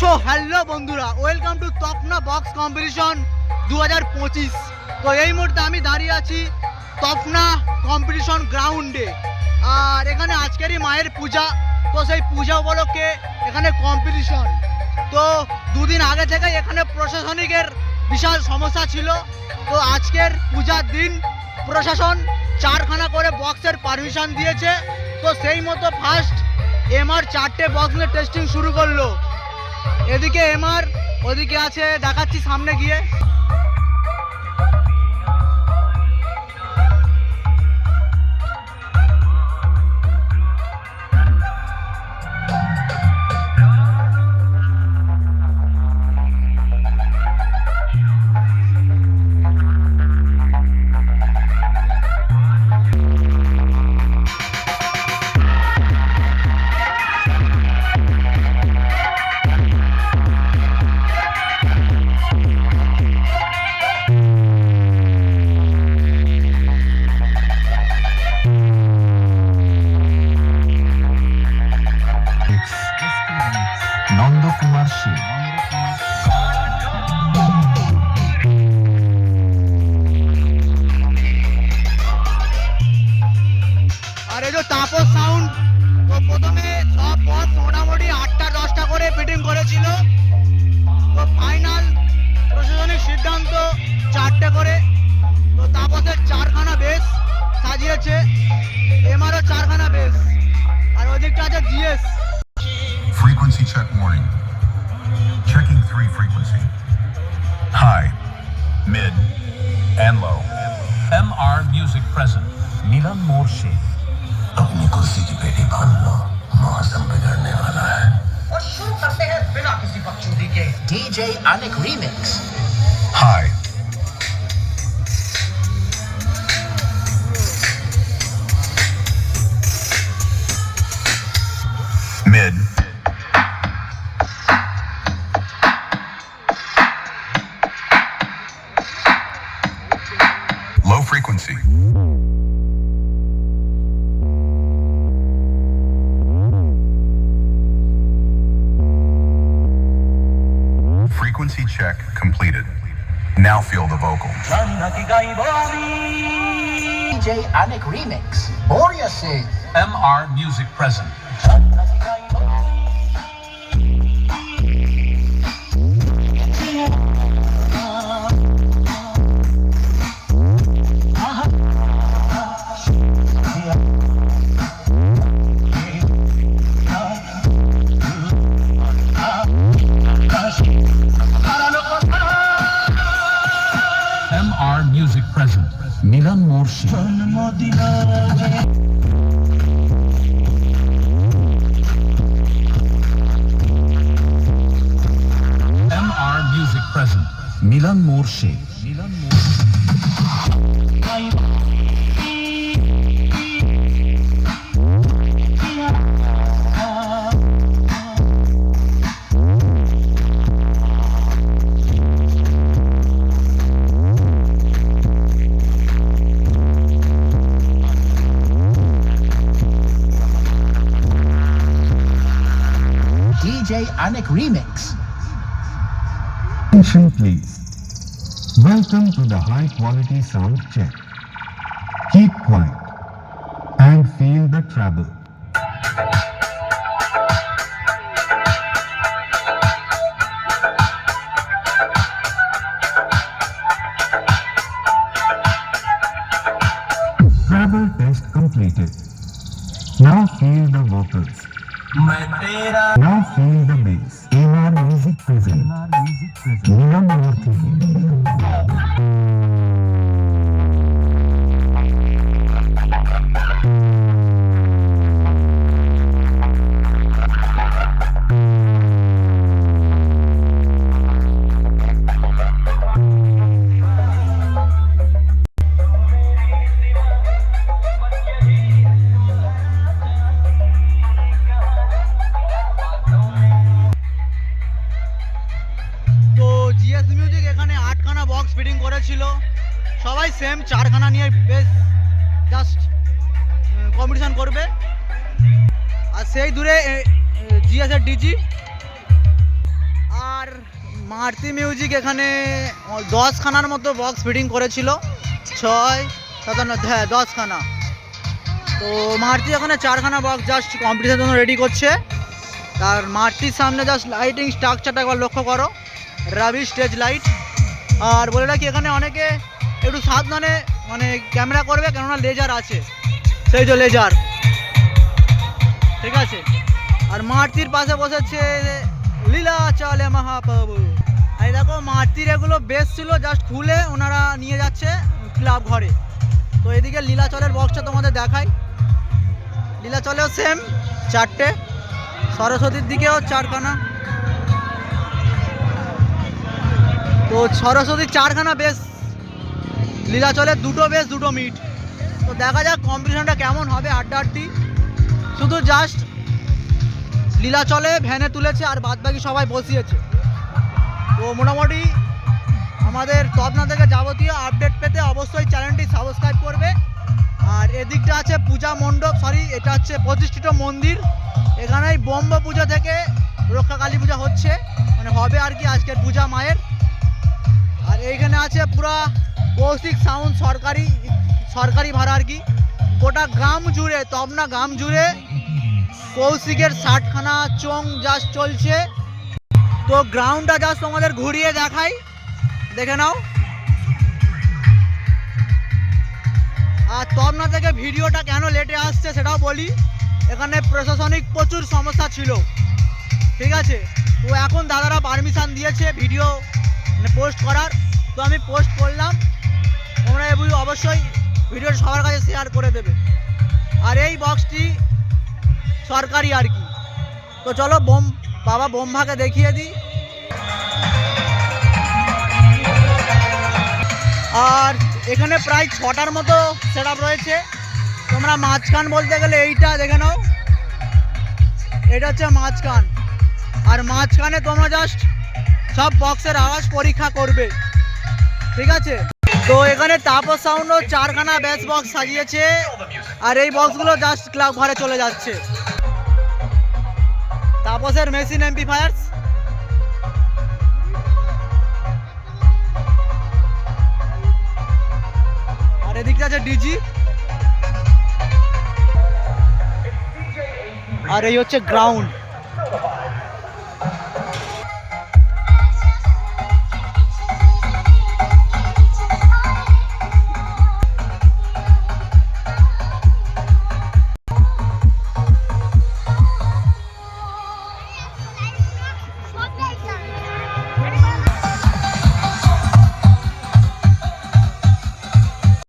So hello বন্ধুরা welcome to তপনা box competition দু হাজার পঁচিশ। তো এই মুহূর্তে আমি দাঁড়িয়ে আছি তপনা কম্পিটিশন গ্রাউন্ডে আর এখানে আজকেরই মায়ের পূজা। তো সেই পূজা উপলক্ষে এখানে কম্পিটিশন তো দুদিন আগে থেকে এখানে প্রশাসনিকের বিশাল সমস্যা ছিল। তো আজকের পূজার দিন প্রশাসন চারখানা করে বক্সের পারমিশন দিয়েছে। তো সেই মতো ফার্স্ট এমআর চারটে বক্স টেস্টিং শুরু করল। এদিকে এমআর ওদিকে আছে দেখাচ্ছি সামনে গিয়ে। আছে G S Frequency check warning. Checking three frequency. High, mid, and low. MR Music present. Milan মোর শেখ अपनी कुर्सी की पेटी बांध लो मौसम बिगड़ने वाला है और शुरू करते हैं बिना किसी बकचोदी के DJ Anik remix High, frequency. Frequency check completed. Now feel the vocal. DJ Anik Remix. Boreas Says. MR Music Present. Music present Milan Morsi. MR Music present Milan Morsi. Anik remix. Attention please. Welcome to the high quality sound check. Keep quiet and feel the travel. Travel test completed. Now feel the vocals. Now feel the bass. MR Music Present. Milan Murthy. Fitting করেছিল। সবাই same চারখানা নিয়ে বেশ just competition করবে। আর সেই দূরে GS এর ডিজি আর মারতি মিউজিক এখানে দশখানার মতো বক্স ফিটিং করেছিল। ছয়, সাতান্ন হ্যাঁ দশখানা। তো মারতি এখানে চারখানা বক্স জাস্ট কম্পিটিশনের জন্য রেডি করছে। তার মারতির সামনে জাস্ট লাইটিং স্ট্রাকচারটা একবার লক্ষ্য করো। রাবি স্টেজ লাইট আর বলে রাখি, এখানে অনেকে একটু সাবধানে মানে ক্যামেরা করবে, কেননা লেজার আছে। সেই যে লেজার ঠিক আছে? আর মারতির পাশে বসেছে লীলা চলে মহাপ্রভু। এই দেখো, মারতির এগুলো বেশ ছিল জাস্ট খুলে ওনারা নিয়ে যাচ্ছে ক্লাব ঘরে। তো এদিকে লীলাচলের বক্সটা তোমাদের দেখাই। লীলাচলেও সেম চারটে। সরস্বতীর দিকেও চারখানা। তো সরস্বতীর চারখানা বেশ। লীলাচলের দুটো বেশ, দুটো মিট। তো দেখা যাক কম্পিটিশনটা কেমন হবে আড্ডা আড্ডি শুধু জাস্ট লীলাচলে ভ্যানে তুলেছে আর বাদ বাকি সবাই বসিয়েছে। তো মোটামুটি আমাদের তবনা থেকে যাবতীয় আপডেট পেতে অবশ্যই চ্যানেলটি সাবস্ক্রাইব করবে। আর এদিকটা আছে পূজা মণ্ডপ সরি এটা হচ্ছে প্রতিষ্ঠিত মন্দির। এখানেই ব্রহ্ম পূজা থেকে রক্ষা কালী পূজা হচ্ছে। মানে হবে আর কি আজকের পূজা মায়ের। আর এইখানে আছে পুরা কৌশিক সাউন্ড সরকারি সরকারি ভাড়া আর কি। গোটা গ্রাম জুড়ে, তবনা গ্রাম জুড়ে কৌশিকের ষাটখানা চোং জাস্ট চলছে। তো গ্রাউন্ডটা জাস্ট তোমাদের ঘুরিয়ে দেখাই। দেখে নাও। আর তবনা থেকে ভিডিওটা কেন লেটে আসছে সেটাও বলি। এখানে প্রশাসনিক প্রচুর সমস্যা ছিল। ঠিক আছে? তো এখন দাদারা পারমিশন দিয়েছে ভিডিও পোস্ট করার। তো আমি পোস্ট করলাম। তোমরা এবি অবশ্যই ভিডিওটা সবার কাছে শেয়ার করে দেবে। আর এই বক্সটি সরকারি আর কি। তো চলো বোম, বাবা বোমভাকে দেখিয়ে দিই। আর এখানে প্রায় ছটার মতো সেট রয়েছে। তোমরা মাঝখান বলতে গেলে এইটা দেখে নাও। এটা হচ্ছে মাঝখান। আর মাঝখানে তোমরা জাস্ট সব বক্সের আওয়াজ পরীক্ষা করবে। ঠিক আছে? তো এখানে তাপস সাউন্ডও চারখানা ব্যাস বক্স সাজিয়েছে। আর এই বক্সগুলো জাস্ট ক্লাব ঘরে চলে যাচ্ছে। তাপসের মেশিন এমপ্লিফায়ার্স আর এদিকটা আছে ডিজি আর এই হচ্ছে গ্রাউন্ড